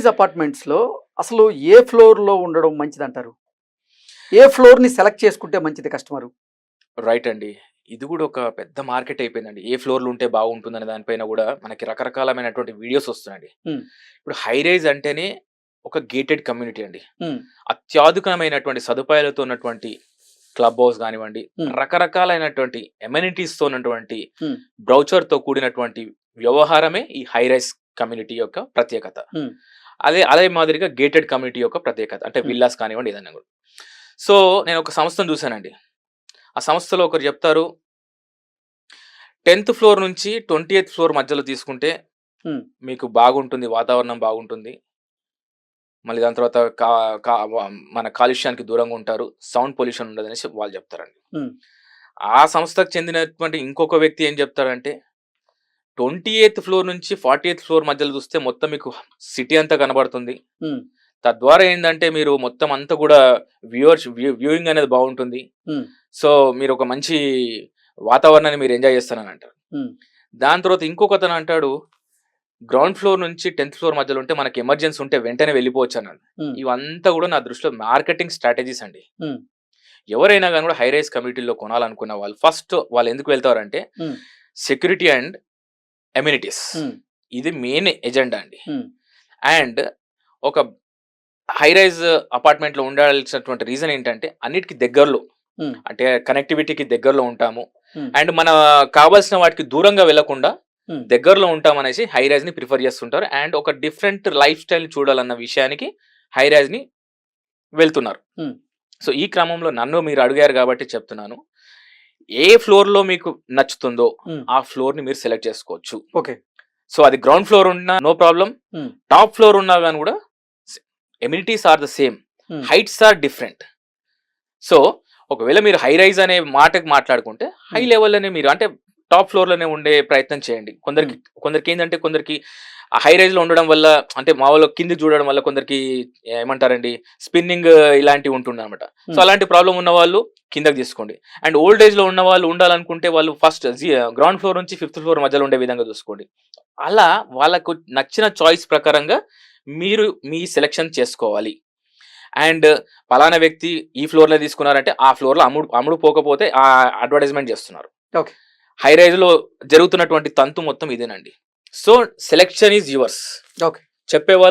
అపార్ట్మెంట్స్లో అసలు ఏ ఫ్లోర్లో ఉండడం మంచిది అంటారు ఏ ఫ్లోర్ని సెలెక్ట్ చేసుకుంటే మంచిది కస్టమర్ రైట్ అండి ఇది కూడా ఒక పెద్ద మార్కెట్ అయిపోయిందండి ఏ ఫ్లోర్లు ఉంటే బాగుంటుందనే దానిపైన కూడా మనకి రకరకాలమైనటువంటి వీడియోస్ వస్తున్నాయండి. ఇప్పుడు హై రైజ్ అంటేనే ఒక గేటెడ్ కమ్యూనిటీ అండి అత్యాధునికమైనటువంటి సదుపాయాలతో ఉన్నటువంటి క్లబ్ హౌస్ కానివ్వండి. రకరకాలైనటువంటి amenities తో ఉన్నటువంటి Hmm. బ్రౌచర్తో కూడినటువంటి వ్యవహారమే ఈ హై రైజ్ కమ్యూనిటీ యొక్క ప్రత్యేకత. అదే అదే మాదిరిగా గేటెడ్ కమ్యూనిటీ యొక్క ప్రత్యేకత అంటే Hmm. విల్లాస్ కానివ్వండి ఏదైనా కూడా సో నేను ఒక సంస్థను చూశానండి ఆ సంస్థలో ఒకరు చెప్తారు టెన్త్ ఫ్లోర్ నుంచి ట్వంటీ ఎయిత్ ఫ్లోర్ మధ్యలో తీసుకుంటే Hmm. మీకు బాగుంటుంది వాతావరణం బాగుంటుంది మళ్ళీ దాని తర్వాత కా కా మన కాలుష్యానికి దూరంగా ఉంటారు సౌండ్ పొల్యూషన్ ఉండదు అనేసి వాళ్ళు చెప్తారండి Hmm. ఆ సంస్థకు చెందినటువంటి ఇంకొక వ్యక్తి ఏం చెప్తారంటే ట్వంటీ ఎయిత్ ఫ్లోర్ నుంచి ఫార్టీ ఎయిత్ ఫ్లోర్ మధ్యలో చూస్తే మొత్తం మీకు సిటీ అంతా కనబడుతుంది. తద్వారా ఏంటంటే మీరు మొత్తం అంతా కూడా వ్యూవర్స్ వ్యూయింగ్ అనేది బాగుంటుంది. సో మీరు ఒక మంచి వాతావరణాన్ని మీరు ఎంజాయ్ చేస్తారని అంటారు. దాని తర్వాత ఇంకొక అతను అంటాడు గ్రౌండ్ ఫ్లోర్ నుంచి టెన్త్ ఫ్లోర్ మధ్యలో ఉంటే మనకి ఎమర్జెన్సీ ఉంటే వెంటనే వెళ్ళిపోవచ్చు అన్నాడు. ఇవంతా కూడా నా దృష్టిలో మార్కెటింగ్ స్ట్రాటజీస్ అండి. ఎవరైనా కానీ కూడా హై రైస్ కమ్యూనిటీలో కొనాలనుకున్న వాళ్ళు ఫస్ట్ వాళ్ళు ఎందుకు వెళ్తారంటే. Security and amenities Hmm. ఇది మెయిన్ ఎజెండా అండి Hmm. అండ్ ఒక హై రైజ్ అపార్ట్మెంట్లో ఉండాల్సినటువంటి రీజన్ ఏంటంటే అన్నిటికి దగ్గరలో Hmm. అంటే కనెక్టివిటీకి దగ్గరలో ఉంటాము Hmm. అండ్ మన కావాల్సిన వాటికి దూరంగా వెళ్ళకుండా Hmm. దగ్గరలో ఉంటామనేసి హై రైజ్ని ప్రిఫర్ చేస్తుంటారు అండ్ ఒక డిఫరెంట్ లైఫ్ స్టైల్ చూడాలన్న విషయానికి హై రైజ్ని వెళ్తున్నారు Hmm. సో ఈ క్రమంలో నన్ను మీరు అడిగారు కాబట్టి చెప్తున్నాను ఏ ఫ్లోర్లో మీకు నచ్చుతుందో. ఆ ఫ్లోర్ని మీరు సెలెక్ట్ చేసుకోవచ్చు ఓకే సో అది గ్రౌండ్ ఫ్లోర్ ఉన్నా నో ప్రాబ్లం. టాప్ ఫ్లోర్ ఉన్నా కానీ కూడా amenities are the same. Heights are different so ఒకవేళ మీరు హై రైజ్ అనే మాటకి మాట్లాడుకుంటే హై Hmm. లెవెల్లోనే మీరు అంటే టాప్ ఫ్లోర్లోనే ఉండే ప్రయత్నం చేయండి కొందరికి కొందరికి ఏంటంటే కొందరికి హై రైజ్లో ఉండడం వల్ల అంటే మామూలు కిందికి చూడడం వల్ల కొందరికి ఏమంటారండి స్పిన్నింగ్ ఇలాంటివి ఉంటుండే అనమాట సో Hmm. అలాంటి ప్రాబ్లం ఉన్న వాళ్ళు కిందకి తీసుకోండి. అండ్ ఓల్డ్ ఏజ్లో ఉన్న వాళ్ళు ఉండాలనుకుంటే వాళ్ళు ఫస్ట్ గ్రౌండ్ ఫ్లోర్ నుంచి ఫిఫ్త్ ఫ్లోర్ మధ్యలో ఉండే విధంగా చూసుకోండి. అలా వాళ్ళకు నచ్చిన చాయిస్ ప్రకారంగా మీరు మీ సెలెక్షన్ చేసుకోవాలి. అండ్ పలానా వ్యక్తి ఈ ఫ్లోర్లో తీసుకున్నారంటే ఆ ఫ్లోర్లో అమ్ముడు అమ్ముడు పోకపోతే ఆ అడ్వర్టైజ్మెంట్ చేస్తున్నారు. హై రైజ్లో జరుగుతున్నటువంటి తంతు మొత్తం ఇదేనండి. So selection is yours Okay. చెప్పేవాళ్ళు